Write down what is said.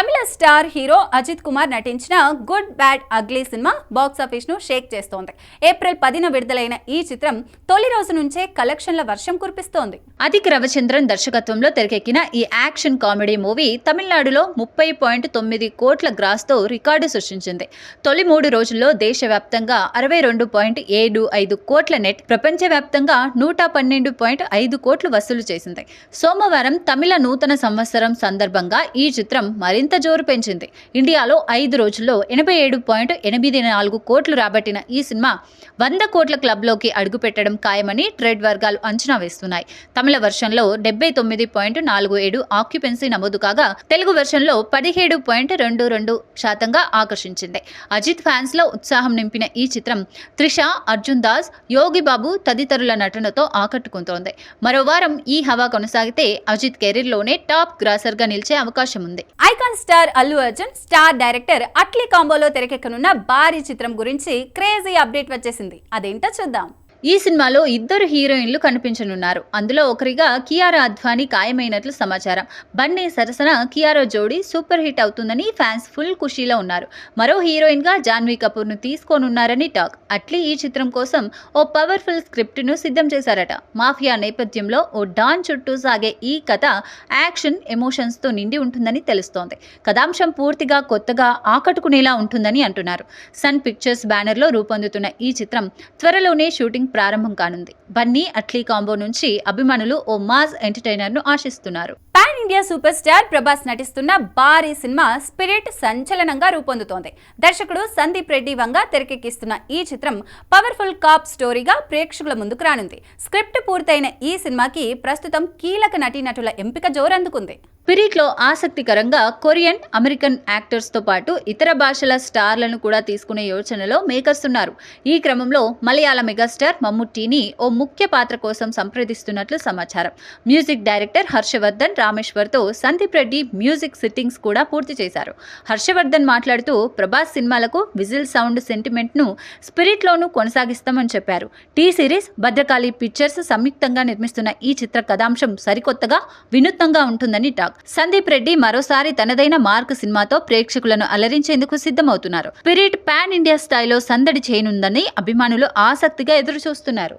తమిళ star hero Ajith Kumar నటించిన good Bad Ugly సినిమా బాక్సాఫీస్ను షేక్ చేస్తోంది. ఏప్రిల్ పదిన విడుదలైన ఈ చిత్రం తొలి రోజు నుంచే కలెక్షన్ల వర్షం కురిపిస్తోంది. అధిక్ రవిచంద్రన్ దర్శకత్వంలో తెరకెక్కిన ఈ యాక్షన్ కామెడీ మూవీ తమిళనాడులో ముప్పై పాయింట్ తొమ్మిది కోట్ల గ్రాస్తో రికార్డు సృష్టించింది. తొలి మూడు రోజుల్లో దేశవ్యాప్తంగా అరవై రెండు పాయింట్ ఏడు ఐదు కోట్ల నెట్ ప్రపంచవ్యాప్తంగా నూట పన్నెండు పాయింట్ ఐదు కోట్లు వసూలు చేసింది. సోమవారం తమిళ నూతన సంవత్సరం సందర్భంగా ఈ చిత్రం మరింత జోరు పెంచింది. ఇండియాలో ఐదు రోజుల్లో ఎనభై ఏడు పాయింట్ ఎనిమిది నాలుగు కోట్లు రాబట్టిన ఈ సినిమా వంద కోట్ల క్లబ్లోకి అడుగుపెట్టడం ఖాయమని ట్రేడ్ వర్గాలు అంచనా వేస్తున్నాయి. తమిళ వర్షన్లో డెబ్బై తొమ్మిది పాయింట్ నాలుగు ఏడు ఆక్యుపెన్సీ నమోదు కాగా తెలుగు వర్షన్లో పదిహేడు పాయింట్ రెండు రెండు శాతంగా ఆకర్షించింది. అజిత్ ఫ్యాన్స్లో ఉత్సాహం నింపిన ఈ చిత్రం త్రిష అర్జున్ దాస్ యోగి బాబు తదితరుల నటనతో ఆకట్టుకుంటోంది. మరో వారం ఈ హవా కొనసాగితే అజిత్ కెరీర్లోనే టాప్ గ్రాసర్గా నిలిచే అవకాశం ఉంది icon star Allu Arjun star director Atlee కాంబోలో తెరకెక్కనున్న భారీ చిత్రం గురించి క్రేజీ అప్డేట్ వచ్చేసింది. అదేంటో చూద్దాం. ఈ సినిమాలో ఇద్దరు హీరోయిన్లు కనిపించనున్నారు. అందులో ఒకరిగా కియారా అద్వానీ ఖాయమైనట్లు సమాచారం. బన్నీ సరసన కియారా జోడీ సూపర్ హిట్ అవుతుందని ఫ్యాన్స్ ఫుల్ ఖుషీలో ఉన్నారు. మరో హీరోయిన్గా జాన్వీ కపూర్ను తీసుకోనున్నారని టాక్. అట్లీ ఈ చిత్రం కోసం ఓ పవర్ఫుల్ స్క్రిప్ట్ను సిద్ధం చేశారట. మాఫియా నేపథ్యంలో ఓ డాన్ చుట్టూ సాగే ఈ కథ యాక్షన్ ఎమోషన్స్తో నిండి ఉంటుందని తెలుస్తోంది. కథాంశం పూర్తిగా కొత్తగా ఆకట్టుకునేలా ఉంటుందని అంటున్నారు. సన్ పిక్చర్స్ బ్యానర్లో రూపొందుతున్న ఈ చిత్రం త్వరలోనే షూటింగ్ ప్రారంభం కానుంది. బన్నీ అట్లీ కాంబో నుంచి అభిమానులు ఓ మాస్ ఎంటర్టైనర్ను ఆశిస్తున్నారు. Pan India super star Prabhas నటిస్తున్న భారీ సినిమా స్పిరిట్ సంచలనంగా రూపొందుతోంది. దర్శకుడు సందీప్ రెడ్డి వంగ తెరకెక్కిస్తున్న ఈ చిత్రం పవర్ఫుల్ కాప్ స్టోరీగా ప్రేక్షకుల ముందుకు రానుంది. స్క్రిప్ట్ పూర్తయిన ఈ సినిమాకి ప్రస్తుతం కీలక నటీనటుల ఎంపిక జోరందుకుంది. పిరిట్లో ఆసక్తికరంగా కొరియన్ అమెరికన్ యాక్టర్స్తో పాటు ఇతర భాషల స్టార్లను కూడా తీసుకునే యోచనలో మేకర్స్ ఉన్నారు ఈ క్రమంలో మలయాళ మెగాస్టార్ మమ్ముట్టిని ఓ ముఖ్య పాత్ర కోసం సంప్రదిస్తున్నట్లు సమాచారం. మ్యూజిక్ డైరెక్టర్ హర్షవర్ధన్ రామేశ్వర్తో సందీప్ రెడ్డి మ్యూజిక్ సిట్టింగ్స్ కూడా పూర్తి చేశారు. హర్షవర్ధన్ మాట్లాడుతూ ప్రభాస్ సినిమాలకు విజిల్ సౌండ్ సెంటిమెంట్ను స్పిరిట్లోనూ కొనసాగిస్తామని చెప్పారు. టీ సిరీస్ భద్రకాళి పిక్చర్స్ సంయుక్తంగా నిర్మిస్తున్న ఈ చిత్ర కథాంశం సరికొత్తగా వినూత్నంగా ఉంటుందని టాక్. సందీప్ రెడ్డి మరోసారి తనదైన మార్క్ సినిమాతో ప్రేక్షకులను అలరించేందుకు సిద్ధమవుతున్నారు. స్పిరిట్ పాన్ ఇండియా స్థాయిలో సందడి చేయనుందని అభిమానులు ఆసక్తిగా ఎదురుచూస్తున్నారు.